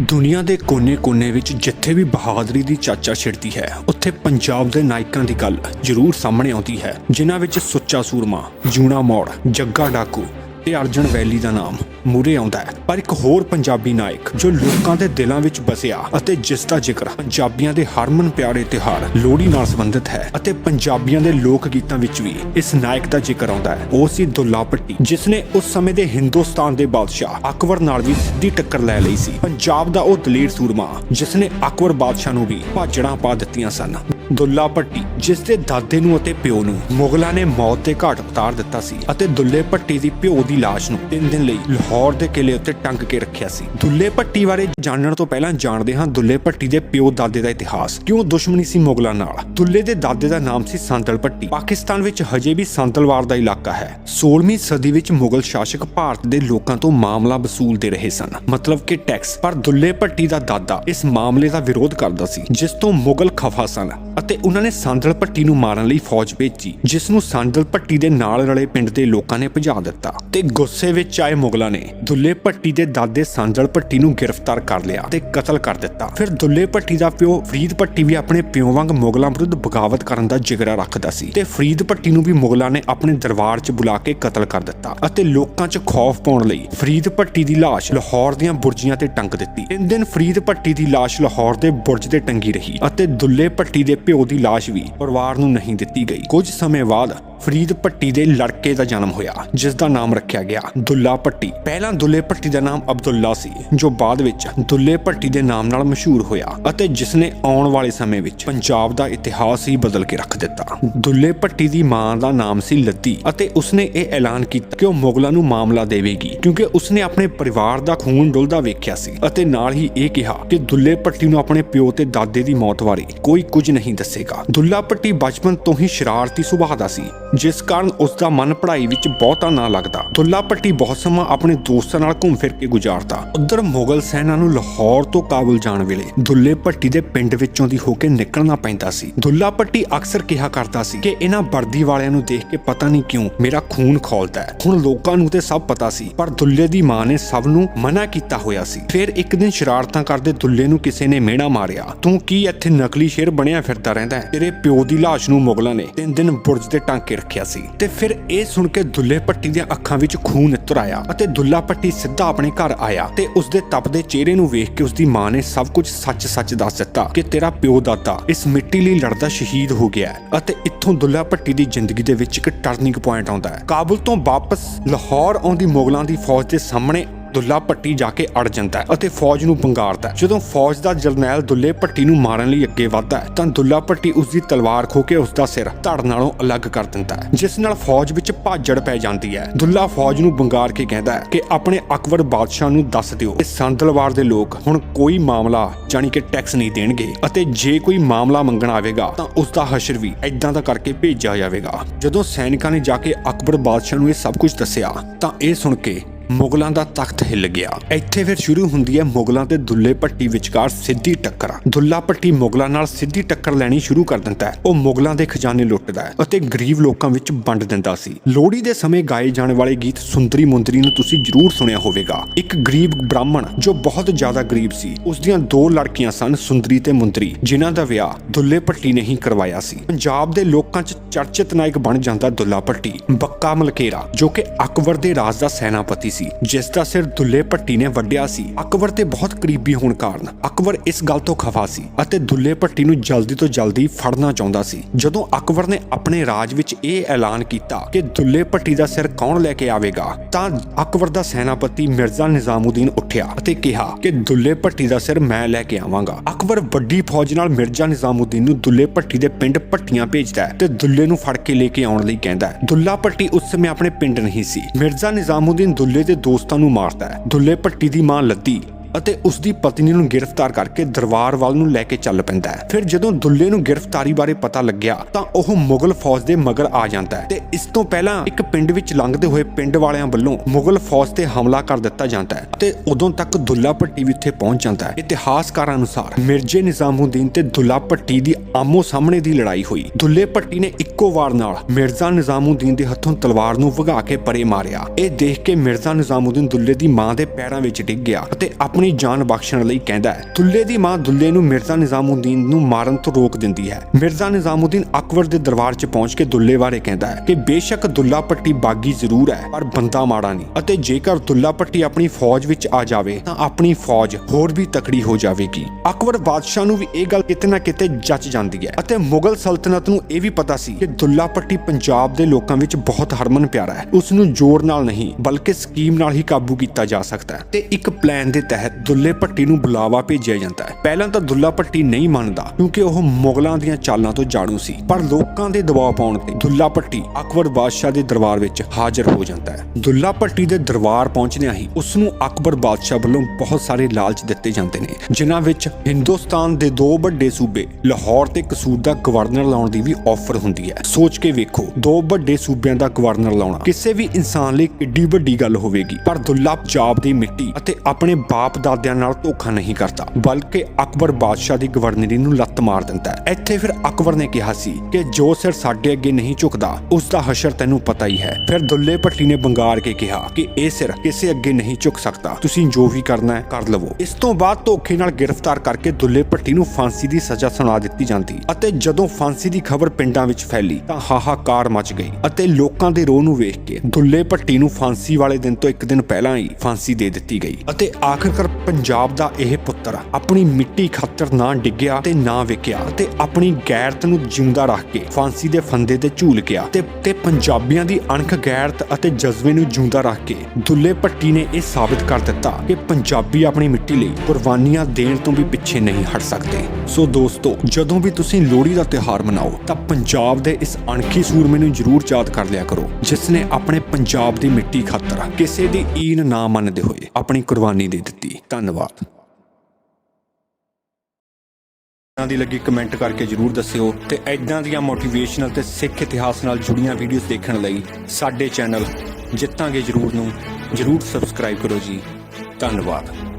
ਦੁਨੀਆ ਦੇ ਕੋਨੇ-ਕੋਨੇ ਵਿੱਚ ਜਿੱਥੇ ਵੀ ਬਹਾਦਰੀ ਦੀ ਚਾਚਾ ਛਿੜਦੀ ਹੈ, ਉੱਥੇ ਪੰਜਾਬ ਦੇ ਨਾਇਕਾਂ ਦੀ ਗੱਲ ਜ਼ਰੂਰ ਸਾਹਮਣੇ ਆਉਂਦੀ ਹੈ, ਜਿਨ੍ਹਾਂ ਵਿੱਚ ਸੁੱਚਾ ਸੂਰਮਾ, ਜੂਣਾ ਮੋੜ, ਜੱਗਾ ਡਾਕੂ ਤੇ ਅਰਜਨ ਵੈਲੀ ਦਾ ਨਾਮ ਮੂਰੇ ਆਉਂਦਾ ਹੈ। ਪਰ ਇੱਕ ਹੋਰ ਪੰਜਾਬੀ ਨਾਇਕ ਜੋ ਲੋਕਾਂ ਦੇ ਦਿਲਾਂ ਵਿੱਚ ਵਸਿਆ ਅਤੇ ਜਿਸ ਦਾ ਜ਼ਿਕਰ ਪੰਜਾਬੀਆਂ ਦੇ ਹਰਮਨ ਪਿਆਰੇ ਤਿਉਹਾਰ ਲੋਹੜੀ ਨਾਲ ਸੰਬੰਧਿਤ ਹੈ ਅਤੇ ਪੰਜਾਬੀਆਂ ਦੇ ਲੋਕ ਗੀਤਾਂ ਵਿੱਚ ਵੀ ਇਸ ਨਾਇਕ ਦਾ ਜ਼ਿਕਰ ਆਉਂਦਾ ਹੈ। ਉਹ ਸੀ ਦੁੱਲਾ ਭੱਟੀ ਜਿਸ ਨੇ ਉਸ ਸਮੇਂ ਦੇ ਹਿੰਦੁਸਤਾਨ ਦੇ ਬਾਦਸ਼ਾਹ ਅਕਬਰ ਨਾਲ ਵੀ ਸਿੱਧੀ ਟੱਕਰ ਲੈ ਲਈ ਸੀ। ਪੰਜਾਬ ਦਾ ਉਹ ਦਲੇਰ ਸੂਰਮਾ, ਜਿਸ ਨੇ ਅਕਬਰ ਬਾਦਸ਼ਾਹ ਨੂੰ ਵੀ ਭਾਜੜਾਂ ਪਾ ਦਿੱਤੀਆਂ ਸਨ। ਦੁੱਲਾ ਭੱਟੀ, ਜਿਸ ਦੇ ਦਾਦੇ ਨੂੰ ਅਤੇ ਪਿਓ ਨੂੰ ਮੁਗਲਾਂ ਨੇ ਮੌਤ ਦੇ ਘਾਟ ਉਤਾਰ ਦਿੱਤਾ ਸੀ ਅਤੇ ਦੁੱਲੇ ਭੱਟੀ ਦੀ ਪਿਓ ਦੀ ਲਾਸ਼ ਨੂੰ ਤਿੰਨ ਦਿਨ ਲਈ ਲਾਹੌਰ ਦੇ ਕਿਲੇ ਉੱਤੇ ਟੰਗ ਕੇ ਰੱਖਿਆ ਸੀ। ਦੁੱਲੇ ਭੱਟੀ ਬਾਰੇ ਜਾਣਨ ਤੋਂ ਪਹਿਲਾਂ ਜਾਣਦੇ ਹਾਂ ਦੁੱਲੇ ਭੱਟੀ ਦੇ ਪਿਓ ਦਾਦੇ ਦਾ ਇਤਿਹਾਸ। ਕਿਉਂ ਦੁਸ਼ਮਣੀ ਸੀ ਮੁਗਲਾਂ ਨਾਲ? ਦੁੱਲੇ ਦੇ ਦਾਦੇ ਦਾ ਨਾਮ ਸੀ ਸੰਦਲ ਭੱਟੀ। ਪਾਕਿਸਤਾਨ ਵਿੱਚ ਹਜੇ ਵੀ ਸੰਤਲਵਾਰ ਦਾ ਇਲਾਕਾ ਹੈ। 16ਵੀਂ ਸਦੀ ਵਿੱਚ ਮੁਗਲ ਸ਼ਾਸਕ ਭਾਰਤ ਦੇ ਲੋਕਾਂ ਤੋਂ ਮਾਮਲਾ ਵਸੂਲਦੇ ਰਹੇ ਸਨ। ਮਤਲਬ ਕਿ ਟੈਕਸ। ਪਰ ਦੁੱਲੇ ਭੱਟੀ ਦਾ ਦਾਦਾ ਇਸ ਮਾਮਲੇ ਦਾ ਵਿਰੋਧ ਕਰਦਾ ਸੀ, ਜਿਸ ਤੋਂ ਮੁਗਲ ਖਫਾ ਸਨ ਅਤੇ ਉਹਨਾਂ ਨੇ ਸੰਦਲ ਭੱਟੀ ਨੂੰ ਮਾਰਨ ਲਈ ਫੌਜ ਭੇਜੀ ਜਿਸ ਨੂੰ ਸੰਦਲ ਭੱਟੀ ਦੇ ਨਾਲ ਰਲੇ ਪਿੰਡ ਦੇ ਲੋਕਾਂ ਨੇ ਭਜਾ ਦਿੱਤਾ ਤੇ ਗੁੱਸੇ ਵਿੱਚ ਆਏ ਮੁਗਲਾਂ ਨੇ ਦੁੱਲੇ ਭੱਟੀ ਦੇ ਦਾਦੇ ਸੰਦਲ ਭੱਟੀ ਨੂੰ ਗ੍ਰਿਫਤਾਰ ਕਰ ਲਿਆ ਤੇ ਕਤਲ ਕਰ ਦਿੱਤਾ। ਫਿਰ ਦੁੱਲੇ ਭੱਟੀ ਦਾ ਪਿਓ ਫਰੀਦ ਭੱਟੀ ਵੀ ਆਪਣੇ ਪਿਓ ਵਾਂਗ ਮੁਗਲਾਂ ਵਿਰੁੱਧ ਬਗਾਵਤ ਕਰਨ ਦਾ ਜਿਗਰਾ ਰੱਖਦਾ ਸੀ ਤੇ ਫਰੀਦ ਭੱਟੀ ਨੂੰ ਵੀ ਮੁਗਲਾਂ ਨੇ ਆਪਣੇ ਦਰਬਾਰ 'ਚ ਬੁਲਾ ਕੇ ਕਤਲ ਕਰ ਦਿੱਤਾ ਅਤੇ ਲੋਕਾਂ 'ਚ ਖੌਫ ਪਾਉਣ ਲਈ ਫਰੀਦ ਭੱਟੀ ਦੀ ਲਾਸ਼ ਲਾਹੌਰ ਦੀਆਂ ਬੁਰਜੀਆਂ ਤੇ ਟੰਗ ਦਿੱਤੀ। ਤਿੰਨ ਦਿਨ ਫਰੀਦ ਭੱਟੀ ਦੀ ਲਾਸ਼ ਲਾਹੌਰ ਦੇ ਬੁਰਜ ਤੇ ਟੰਗੀ ਰਹੀ ਅਤੇ ਦੁੱਲੇ ਭੱਟੀ ਦੇ ਪਿਓ ਦੀ ਲਾਸ਼ ਵੀ ਪਰਿਵਾਰ ਨੂੰ ਨਹੀਂ ਦਿੱਤੀ ਗਈ। ਕੁਝ ਸਮੇਂ ਬਾਅਦ ਫਰੀਦ ਭੱਟੀ ਦੇ ਲੜਕੇ ਦਾ ਜਨਮ ਹੋਇਆ ਜਿਸ ਦਾ ਨਾਮ ਰੱਖਿਆ ਗਿਆ ਦੁੱਲਾ ਭੱਟੀ। ਪਹਿਲਾਂ ਦੁੱਲੇ ਭੱਟੀ ਦਾ ਨਾਮ ਅਬਦੁੱਲਾ ਸੀ, ਜੋ ਬਾਅਦ ਵਿੱਚ ਦੁੱਲੇ ਭੱਟੀ ਦੇ ਨਾਮ ਨਾਲ ਮਸ਼ਹੂਰ ਹੋਇਆ ਅਤੇ ਜਿਸ ਨੇ ਆਉਣ ਵਾਲੇ ਸਮੇਂ ਵਿੱਚ ਪੰਜਾਬ ਦਾ ਇਤਿਹਾਸ ਹੀ ਬਦਲ ਕੇ ਰੱਖ ਦਿੱਤਾ। ਦੁੱਲੇ ਭੱਟੀ ਦੀ ਮਾਂ ਦਾ ਨਾਮ ਸੀ ਲੱਦੀ ਅਤੇ ਉਸਨੇ ਇਹ ਐਲਾਨ ਕੀਤਾ ਕਿ ਉਹ ਮੁਗਲਾਂ ਨੂੰ ਮਾਮਲਾ ਦੇਵੇਗੀ, ਕਿਉਂਕਿ ਉਸਨੇ ਆਪਣੇ ਪਰਿਵਾਰ ਦਾ ਖੂਨ ਡੁੱਲਦਾ ਵੇਖਿਆ ਸੀ ਅਤੇ ਨਾਲ ਹੀ ਇਹ ਕਿਹਾ ਕਿ ਦੁੱਲੇ ਭੱਟੀ ਨੂੰ ਆਪਣੇ ਪਿਓ ਤੇ ਦਾਦੇ ਦੀ ਮੌਤ ਬਾਰੇ ਕੋਈ ਕੁਝ ਨਹੀਂ ਦੱਸੇਗਾ। ਦੁੱਲਾ ਭੱਟੀ ਬਚਪਨ ਤੋਂ ਹੀ ਸ਼ਰਾਰਤੀ ਸੁਭਾਅ ਦਾ ਸੀ। ਜਿਸ ਕਾਰਨ ਉਸ ਦਾ ਮਨ ਪੜ੍ਹਾਈ ਵਿੱਚ ਬਹੁਤਾ ਨਾ ਲੱਗਦਾ। ਦੁੱਲਾ ਭੱਟੀ ਬਹੁਤ ਸਮਾਂ ਆਪਣੇ ਦੋਸਤਾਂ ਨਾਲ ਘੁੰਮ ਫਿਰ ਕੇ ਗੁਜ਼ਾਰਦਾ। ਉਧਰ ਮੁਗਲ ਸੈਨਾ ਨੂੰ ਲਾਹੌਰ ਤੋਂ ਕਾਬੁਲ ਜਾਣ ਵੇਲੇ ਦੁੱਲੇ ਭੱਟੀ ਦੇ ਪਿੰਡ ਵਿੱਚੋਂ ਦੀ ਹੋ ਕੇ ਨਿਕਲਣਾ ਪੈਂਦਾ ਸੀ। ਦੁੱਲਾ ਭੱਟੀ ਅਕਸਰ ਕਿਹਾ ਕਰਦਾ ਸੀ ਕਿ ਇਹਨਾਂ ਵਰਦੀ ਵਾਲਿਆਂ ਨੂੰ ਦੇਖ ਕੇ ਪਤਾ ਨਹੀਂ ਕਿਉਂ ਮੇਰਾ ਖੂਨ ਖੌਲਦਾ ਹੈ। ਹੁਣ ਲੋਕਾਂ ਨੂੰ ਤੇ ਸਭ ਪਤਾ ਸੀ, ਪਰ ਦੁੱਲੇ ਦੀ ਮਾਂ ਨੇ ਸਭ ਨੂੰ ਮਨਾ ਕੀਤਾ ਹੋਇਆ ਸੀ। ਫਿਰ ਇੱਕ ਦਿਨ ਸ਼ਰਾਰਤਾਂ ਕਰਦੇ ਦੁੱਲੇ ਨੂੰ ਕਿਸੇ ਨੇ ਮਿਹਣਾ ਮਾਰਿਆ। ਤੂੰ ਕੀ ਇੱਥੇ ਨਕਲੀ ਸ਼ੇਰ ਬਣਿਆ ਫਿਰਦਾ ਰਹਿੰਦਾ ਹੈ? ਤੇਰੇ ਪਿਓ ਦੀ ਲਾਸ਼ ਨੂੰ ਮੁਗਲਾਂ ਨੇ ਤਿੰਨ ਦਿਨ ਬੁਰਜ ਦੇ ਟਾਂਕੇ ਰੱਖਿਆ ਸੀ ਤੇ ਫਿਰ ਇਹ ਸੁਣ ਕੇ ਦੁੱਲੇ ਭੱਟੀ ਦੀਆਂ ਅੱਖਾਂ ਵਿੱਚ ਖੂਨ ਨਿੱਤਰ ਆਇਆ ਅਤੇ ਦੁੱਲਾ ਭੱਟੀ ਸਿੱਧਾ ਆਪਣੇ ਘਰ ਆਇਆ ਤੇ ਉਸ ਤਪਦੇ ਚਿਹਰੇ ਨੂੰ ਵੇਖ ਕੇ ਉਸਦੀ ਮਾਂ ਨੇ ਸਭ ਕੁਝ ਸੱਚ-ਸੱਚ ਦੱਸ ਦਿੱਤਾ ਕਿ ਤੇਰਾ ਪਿਓ ਦਾਦਾ ਇਸ ਮਿੱਟੀ ਲਈ ਲੜਦਾ ਸ਼ਹੀਦ ਹੋ ਗਿਆ ਅਤੇ ਇੱਥੋਂ ਦੁੱਲਾ ਭੱਟੀ ਦੀ ਜ਼ਿੰਦਗੀ ਦੇ ਵਿੱਚ ਇੱਕ ਟਰਨਿੰਗ ਪੁਆਇੰਟ ਆਉਂਦਾ ਹੈ। ਕਾਬੁਲ ਤੋਂ ਵਾਪਸ ਲਾਹੌਰ ਆਉਂਦੀ ਮੁਗਲਾਂ ਦੀ ਫੌਜ ਦੇ ਸਾਹਮਣੇ ਦੁੱਲਾ ਭੱਟੀ ਜਾ ਕੇ ਅੜ ਜਾਂਦਾ ਹੈ ਅਤੇ ਫੌਜ ਨੂੰ ਪੰਗਾਰਦਾ ਹੈ। ਜਦੋਂ ਫੌਜ ਦਾ ਜਰਨੈਲ ਦੁੱਲੇ ਭੱਟੀ ਨੂੰ ਮਾਰਨ ਲਈ ਅੱਗੇ ਵਧਦਾ ਹੈ, ਤਾਂ ਦੁੱਲਾ ਭੱਟੀ ਉਸ ਦੀ ਤਲਵਾਰ ਖੋ ਕੇ ਉਸ ਦਾ ਸਿਰ ਧੜ ਨਾਲੋਂ ਅਲੱਗ ਕਰ ਦਿੰਦਾ ਹੈ, ਜਿਸ ਨਾਲ ਫੌਜ ਵਿੱਚ ਭਾਜੜ ਪੈ ਜਾਂਦੀ ਹੈ। ਦੁੱਲਾ ਫੌਜ ਨੂੰ ਬੰਗਾਰ ਕੇ ਕਹਿੰਦਾ ਹੈ ਕਿ ਆਪਣੇ ਅਕਬਰ ਬਾਦਸ਼ਾਹ ਨੂੰ ਦੱਸ ਦਿਓ ਕਿ ਸੰਦਲਵਾਰ ਦੇ ਲੋਕ ਹੁਣ ਕੋਈ ਮਾਮਲਾ ਜਾਨੀ ਕਿ ਟੈਕਸ ਨਹੀਂ ਦੇਣਗੇ ਅਤੇ ਜੇ ਕੋਈ ਮਾਮਲਾ ਮੰਗਣ ਆਵੇਗਾ, ਤਾਂ ਉਸ ਦਾ ਹਸ਼ਰ ਵੀ ਐਦਾਂ ਦਾ ਕਰਕੇ ਭੇਜਿਆ ਜਾਵੇਗਾ। ਜਦੋਂ ਸੈਨਿਕਾਂ ਨੇ ਜਾ ਕੇ ਅਕਬਰ ਬਾਦਸ਼ਾਹ ਨੂੰ ਇਹ ਸਭ ਕੁਝ ਦੱਸਿਆ, ਤਾਂ ਇਹ ਸੁਣ ਕੇ ਮੁਗਲਾਂ ਦਾ ਤਖਤ ਹਿੱਲ ਗਿਆ। ਇੱਥੇ ਫਿਰ ਸ਼ੁਰੂ ਹੁੰਦੀ ਹੈ ਮੁਗਲਾਂ ਤੇ ਦੁੱਲੇ ਭੱਟੀ ਵਿਚਕਾਰ ਸਿੱਧੀ ਟੱਕਰ। ਦੁੱਲਾ ਭੱਟੀ ਮੁਗਲਾਂ ਨਾਲ ਸਿੱਧੀ ਟੱਕਰ ਲੈਣੀ ਸ਼ੁਰੂ ਕਰ ਦਿੰਦਾ ਹੈ। ਉਹ ਮੁਗਲਾਂ ਦੇ ਖਜ਼ਾਨੇ ਲੁੱਟਦਾ ਹੈ ਅਤੇ ਗਰੀਬ ਲੋਕਾਂ ਵਿੱਚ ਵੰਡ ਦਿੰਦਾ ਸੀ। ਲੋਹੜੀ ਦੇ ਸਮੇਂ ਗਾਏ ਜਾਣ ਵਾਲੇ ਗੀਤ ਸੁੰਦਰੀ ਮੁੰਦਰੀ ਨੂੰ ਤੁਸੀਂ ਜ਼ਰੂਰ ਸੁਣਿਆ ਹੋਵੇਗਾ। ਇੱਕ ਗਰੀਬ ਬ੍ਰਾਹਮਣ ਜੋ ਬਹੁਤ ਜ਼ਿਆਦਾ ਗਰੀਬ ਸੀ, ਉਸ ਦੀਆਂ ਦੋ ਲੜਕੀਆਂ ਸਨ, ਸੁੰਦਰੀ ਤੇ ਮੁੰਦਰੀ, ਜਿਨ੍ਹਾਂ ਦਾ ਵਿਆਹ ਦੁੱਲੇ ਭੱਟੀ ਨੇ ਹੀ ਕਰਵਾਇਆ ਸੀ। ਪੰਜਾਬ ਦੇ ਲੋਕਾਂ 'ਚ ਚਰਚਿਤ ਨਾਇਕ ਬਣ ਜਾਂਦਾ ਦੁੱਲਾ ਭੱਟੀ, ਬੱਕਾ ਮਲਕੇਰਾ, ਜੋ ਕਿ ਅਕਬਰ ਦੇ ਰਾਜ ਦਾ ਸੈਨਾਪਤੀ ਸੀ। ਜਿਸ ਦਾ ਸਿਰ ਦੁੱਲੇ ਭੱਟੀ ਨੇ ਵੱਢਿਆ ਸੀ। ਅਕਬਰ ਤੇ ਬਹੁਤ ਕਰੀਬੀ ਹੋਣ ਕਾਰਨ ਅਕਬਰ ਇਸ ਗੱਲ ਤੋਂ ਖਫਾ ਸੀ ਅਤੇ ਦੁੱਲੇ ਭੱਟੀ ਨੂੰ ਜਲਦੀ ਤੋਂ ਜਲਦੀ ਫੜਨਾ ਚਾਹੁੰਦਾ ਸੀ। ਜਦੋਂ ਅਕਬਰ ਨੇ ਆਪਣੇ ਰਾਜ ਵਿੱਚ ਇਹ ਐਲਾਨ ਕੀਤਾ ਕਿ ਦੁੱਲੇ ਭੱਟੀ ਦਾ ਸਿਰ ਕੌਣ ਲੈ ਕੇ ਆਵੇਗਾ, ਤਾਂ ਅਕਬਰ ਦਾ ਸੈਨਾਪਤੀ ਮਿਰਜ਼ਾ ਨਿਜ਼ਾਮੂਦੀਨ ਉੱਠਿਆ ਅਤੇ ਕਿਹਾ ਕਿ ਦੁੱਲੇ ਭੱਟੀ ਦਾ ਸਿਰ ਮੈਂ ਲੈ ਕੇ ਆਵਾਂਗਾ। ਅਕਬਰ ਵੱਡੀ ਫੌਜ ਨਾਲ ਮਿਰਜ਼ਾ ਨਿਜ਼ਾਮੂਦੀਨ ਨੂੰ ਦੁੱਲੇ ਭੱਟੀ ਦੇ ਪਿੰਡ ਭੱਟੀਆਂ ਭੇਜਦਾ ਹੈ ਤੇ ਦੁੱਲੇ ਨੂੰ ਫੜ ਕੇ ਲੈ ਕੇ ਆਉਣ ਲਈ ਕਹਿੰਦਾ ਹੈ। ਦੁੱਲਾ ਭੱਟੀ ਉਸ ਸਮੇਂ ਆਪਣੇ ਪਿੰਡ ਨਹੀਂ ਸੀ। ਮਿਰਜ਼ਾ ਨਿਜ਼ਾਮੂਦੀਨ ਦੁੱਲੇ ਦੇ ਦੋਸਤਾਂ ਨੂੰ ਮਾਰਦਾ ਹੈ। ਦੁੱਲੇ ਭੱਟੀ ਦੀ ਮਾਂ ਲੱਦੀ ਅਤੇ ਉਸ ਦੀ ਪਤਨੀ ਨੂੰ ਗ੍ਰਿਫਤਾਰ ਕਰਕੇ ਦਰਬਾਰ ਵੱਲ ਨੂੰ ਲੈ ਕੇ ਚੱਲ ਪੈਂਦਾ ਹੈ। ਫਿਰ ਜਦੋਂ ਦੁੱਲੇ ਨੂੰ ਗ੍ਰਿਫਤਾਰੀ ਬਾਰੇ ਪਤਾ ਲੱਗਿਆ, ਤਾਂ ਉਹ ਮੁਗਲ ਫੌਜ ਦੇ ਮਗਰ ਆ ਜਾਂਦਾ ਹੈ ਤੇ ਇਸ ਤੋਂ ਪਹਿਲਾਂ ਇੱਕ ਪਿੰਡ ਵਿੱਚ ਲੰਘਦੇ ਹੋਏ ਪਿੰਡ ਵਾਲਿਆਂ ਵੱਲੋਂ ਮੁਗਲ ਫੌਜ ਤੇ ਹਮਲਾ ਕਰ ਦਿੱਤਾ ਜਾਂਦਾ ਹੈ ਤੇ ਉਦੋਂ ਤੱਕ ਦੁੱਲਾ ਭੱਟੀ ਵੀ ਉੱਥੇ ਪਹੁੰਚ ਜਾਂਦਾ ਹੈ। ਇਤਿਹਾਸਕਾਰਾਂ ਅਨੁਸਾਰ ਮਿਰਜ਼ੇ ਨਿਜ਼ਾਮੂਦੀਨ ਤੇ ਦੁੱਲਾ ਭੱਟੀ ਦੀ ਆਮੋ ਸਾਹਮਣੇ ਦੀ ਲੜਾਈ ਹੋਈ। ਦੁੱਲੇ ਭੱਟੀ ਨੇ ਇੱਕੋ ਵਾਰ ਨਾਲ ਮਿਰਜ਼ਾ ਨਿਜ਼ਾਮੁਦੀਨ ਦੇ ਹੱਥੋਂ ਤਲਵਾਰ ਨੂੰ ਵਗਾ ਕੇ ਪਰੇ ਮਾਰਿਆ। ਇਹ ਦੇਖ ਕੇ ਮਿਰਜ਼ਾ ਨਿਜ਼ਾਮੁਦੀਨ ਦੁੱਲੇ ਦੀ ਮਾਂ ਦੇ ਪੈਰਾਂ ਵਿੱਚ ਡਿੱਗ ਗਿਆ ਅਤੇ ਆਪਣੇ ਆਪਣੀ ਜਾਨ ਬਖਸ਼ਣ ਲਈ ਕਹਿੰਦਾ ਹੈ। ਦੁੱਲੇ ਦੀ ਮਾਂ ਦੁੱਲੇ ਨੂੰ ਮਿਰਜ਼ਾ ਨਿਜ਼ਾਮੂਦੀਨ ਨੂੰ ਮਾਰਨ ਤੋਂ ਰੋਕ ਦਿੰਦੀ ਹੈ। ਮਿਰਜ਼ਾ ਨਿਜ਼ਾਮੂਦੀਨ ਅਕਬਰ ਦੇ ਦਰਬਾਰ 'ਚ ਪਹੁੰਚ ਕੇ ਦੁੱਲੇ ਬਾਰੇ ਕਹਿੰਦਾ ਹੈ ਕਿ ਬੇਸ਼ੱਕ ਦੁੱਲਾ ਪੱਟੀ ਬਾਗੀ ਜ਼ਰੂਰ ਹੈ, ਪਰ ਬੰਦਾ ਮਾੜਾ ਨਹੀਂ ਅਤੇ ਜੇਕਰ ਦੁੱਲਾ ਪੱਟੀ ਆਪਣੀ ਫੌਜ ਵਿੱਚ ਆ ਜਾਵੇ ਤਾਂ ਆਪਣੀ ਫੌਜ ਹੋਰ ਵੀ ਤਕੜੀ ਹੋ ਜਾਵੇਗੀ। ਅਕਬਰ ਬਾਦਸ਼ਾਹ ਨੂੰ ਵੀ ਇਹ ਗੱਲ ਕਿਤੇ ਨਾ ਕਿਤੇ ਜੱਚ ਜਾਂਦੀ ਹੈ ਅਤੇ ਮੁਗਲ ਸਲਤਨਤ ਨੂੰ ਇਹ ਵੀ ਪਤਾ ਸੀ ਕਿ ਦੁੱਲਾ ਪੱਟੀ ਪੰਜਾਬ ਦੇ ਲੋਕਾਂ ਵਿੱਚ ਬਹੁਤ ਹਰਮਨ ਪਿਆਰਾ ਹੈ। ਉਸ ਨੂੰ ਜ਼ੋਰ ਨਾਲ ਨਹੀਂ, ਬਲਕਿ ਸਕੀਮ ਨਾਲ ਹੀ ਕਾਬੂ ਕੀਤਾ ਜਾ ਸਕਦਾ ਹੈ ਤੇ ਇੱਕ ਪਲਾਨ ਦੇ ਤਹਿਤ ਦੁੱਲੇ ਭੱਟੀ ਨੂੰ ਬੁਲਾਵਾ ਭੇਜਿਆ ਜਾਂਦਾ ਹੈ। ਪਹਿਲਾਂ ਤਾਂ ਦੁੱਲਾ ਭੱਟੀ ਨਹੀਂ ਮੰਨਦਾ, ਕਿਉਂਕਿ ਉਹ ਮੁਗਲਾਂ ਦੀਆਂ ਚਾਲਾਂ ਤੋਂ ਜਾਣੂ ਸੀ। ਪਰ ਲੋਕਾਂ ਦੇ ਦਬਾਅ ਪਾਉਣ ਤੇ ਦੁੱਲਾ ਪੱਟੀ ਅਕਬਰ ਬਾਦਸ਼ਾਹ ਦੇ ਦਰਬਾਰ ਵਿੱਚ ਹਾਜ਼ਰ ਹੋ ਜਾਂਦਾ ਹੈ। ਦੁੱਲਾ ਭੱਟੀ ਦੇ ਦਰਬਾਰ ਪਹੁੰਚਦਿਆਂ ਹੀ ਉਸ ਨੂੰ ਅਕਬਰ ਬਾਦਸ਼ਾਹ ਵੱਲੋਂ ਬਹੁਤ ਸਾਰੇ ਲਾਲਚ ਦਿੱਤੇ ਜਾਂਦੇ ਨੇ, ਜਿਨ੍ਹਾਂ ਵਿੱਚ ਹਿੰਦੁਸਤਾਨ ਦੇ ਦੋ ਵੱਡੇ ਸੂਬੇ, ਲਾਹੌਰ ਤੇ ਕਸੂਰ ਦਾ ਗਵਰਨਰ ਲਾਉਣ ਦੀ ਵੀ ਆਫਰ ਹੁੰਦੀ ਹੈ। ਸੋਚ ਕੇ ਵੇਖੋ, ਦੋ ਵੱਡੇ ਸੂਬਿਆਂ ਦਾ ਗਵਰਨਰ ਲਾਉਣਾ ਕਿਸੇ ਵੀ ਇਨਸਾਨ ਲਈ ਕਿੱਡੀ ਵੱਡੀ ਗੱਲ ਹੋਵੇਗੀ। ਪਰ ਦੁੱਲਾ ਪੰਜਾਬ ਦੀ ਮਿੱਟੀ ਅਤੇ ਆਪਣੇ ਬਾਪ ਦਾਦਿਆਂ ਨਾਲ ਧੋਖਾ ਨਹੀਂ ਕਰਦਾ, ਬਲਕਿ ਅਕਬਰ ਬਾਦਸ਼ਾਹ ਦੀ ਗਵਰਨਰੀ ਨੂੰ ਲੱਤ ਮਾਰ ਦਿੰਦਾ ਹੈ। ਇੱਥੇ ਫਿਰ ਅਕਬਰ ਨੇ ਕਿਹਾ ਸੀ ਕਿ ਜੋ ਸਿਰ ਸਾਡੇ ਅੱਗੇ ਨਹੀਂ ਝੁਕਦਾ, ਉਸ ਦਾ ਹਸ਼ਰ ਤੈਨੂੰ ਪਤਾ ਹੀ ਹੈ। ਫਿਰ ਦੁੱਲੇ ਭੱਟੀ ਨੇ ਬੰਗਾਰ ਕੇ ਕਿਹਾ ਕਿ ਇਹ ਸਿਰ ਕਿਸੇ ਅੱਗੇ ਨਹੀਂ ਝੁਕ ਸਕਦਾ, ਤੁਸੀਂ ਜੋ ਵੀ ਕਰਨਾ ਹੈ ਕਰ ਲਵੋ। ਇਸ ਤੋਂ ਬਾਅਦ ਧੋਖੇ ਨਾਲ ਗ੍ਰਿਫਤਾਰ ਕਰਕੇ ਦੁੱਲੇ ਭੱਟੀ ਨੂੰ ਫਾਂਸੀ ਦੀ ਸਜ਼ਾ ਸੁਣਾ ਦਿੱਤੀ ਜਾਂਦੀ ਅਤੇ ਜਦੋਂ ਫਾਂਸੀ ਦੀ ਖਬਰ ਪਿੰਡਾਂ ਵਿੱਚ ਫੈਲੀ ਤਾਂ ਹਾਹਾਕਾਰ ਮਚ ਗਈ ਅਤੇ ਲੋਕਾਂ ਦੇ ਰੋਹ ਨੂੰ ਵੇਖ ਕੇ ਦੁੱਲੇ ਭੱਟੀ ਨੂੰ ਫਾਂਸੀ ਵਾਲੇ ਦਿਨ ਤੋਂ ਇੱਕ ਦਿਨ ਪਹਿਲਾਂ ਹੀ ਫਾਂਸੀ ਦੇ ਦਿੱਤੀ ਗਈ ਅਤੇ ਆਖਰਕਾਰ ਪੰਜਾਬ ਦਾ ਇਹ ਪੁੱਤਰ ਆਪਣੀ ਮਿੱਟੀ ਖਾਤਰ ਨਾ ਡਿੱਗਿਆ ਤੇ ਨਾ ਵਿਕਿਆ ਤੇ ਆਪਣੀ ਗੈਰਤ ਨੂੰ ਜਿਉਂਦਾ ਰੱਖ ਕੇ ਫਾਂਸੀ ਦੇ ਫੰਦੇ ਤੇ ਝੂਲ ਗਿਆ ਤੇ ਤੇ ਪੰਜਾਬੀਆਂ ਦੀ ਅਣਖ ਗੈਰਤ ਅਤੇ ਜਜ਼ਬੇ ਨੂੰ ਜਿਉਂਦਾ ਰੱਖ ਕੇ ਦੁੱਲੇ ਭੱਟੀ ਨੇ ਇਹ ਸਾਬਿਤ ਕਰ ਦਿੱਤਾ ਕਿ ਪੰਜਾਬੀ ਆਪਣੀ ਮਿੱਟੀ ਲਈ ਕੁਰਬਾਨੀਆਂ ਦੇਣ ਤੋਂ ਵੀ ਪਿੱਛੇ ਨਹੀਂ ਹਟ ਸਕਦੇ। ਸੋ ਦੋਸਤੋ, ਜਦੋਂ ਵੀ ਤੁਸੀਂ ਲੋਹੜੀ ਦਾ ਤਿਉਹਾਰ ਮਨਾਓ, ਤਾਂ ਪੰਜਾਬ ਦੇ ਇਸ ਅਣਖੀ ਸੂਰਮੇ ਨੂੰ ਜ਼ਰੂਰ ਯਾਦ ਕਰ ਲਿਆ ਕਰੋ, ਜਿਸ ਨੇ ਆਪਣੇ ਪੰਜਾਬ ਦੀ ਮਿੱਟੀ ਖਾਤਰ ਕਿਸੇ ਦੀ ਈਨ ਨਾ ਮੰਨਦੇ ਹੋਏ ਆਪਣੀ ਕੁਰਬਾਨੀ ਦੇ ਦਿੱਤੀ। ਧੰਨਵਾਦ। ਇਹਨਾਂ ਦੀ ਲੱਗੀ ਕਮੈਂਟ ਕਰਕੇ ਜਰੂਰ ਦੱਸਿਓ ਤੇ ਐਦਾਂ ਦੀਆਂ ਮੋਟੀਵੇਸ਼ਨਲ ਤੇ ਸਿੱਖ ਇਤਿਹਾਸ ਨਾਲ ਜੁੜੀਆਂ ਵੀਡੀਓਜ਼ ਦੇਖਣ ਲਈ ਸਾਡੇ ਚੈਨਲ ਜਿੱਤਾਂਗੇ ਜਰੂਰ ਨੂੰ, ਜਰੂਰ ਸਬਸਕ੍ਰਾਈਬ ਕਰੋ ਜੀ। ਧੰਨਵਾਦ।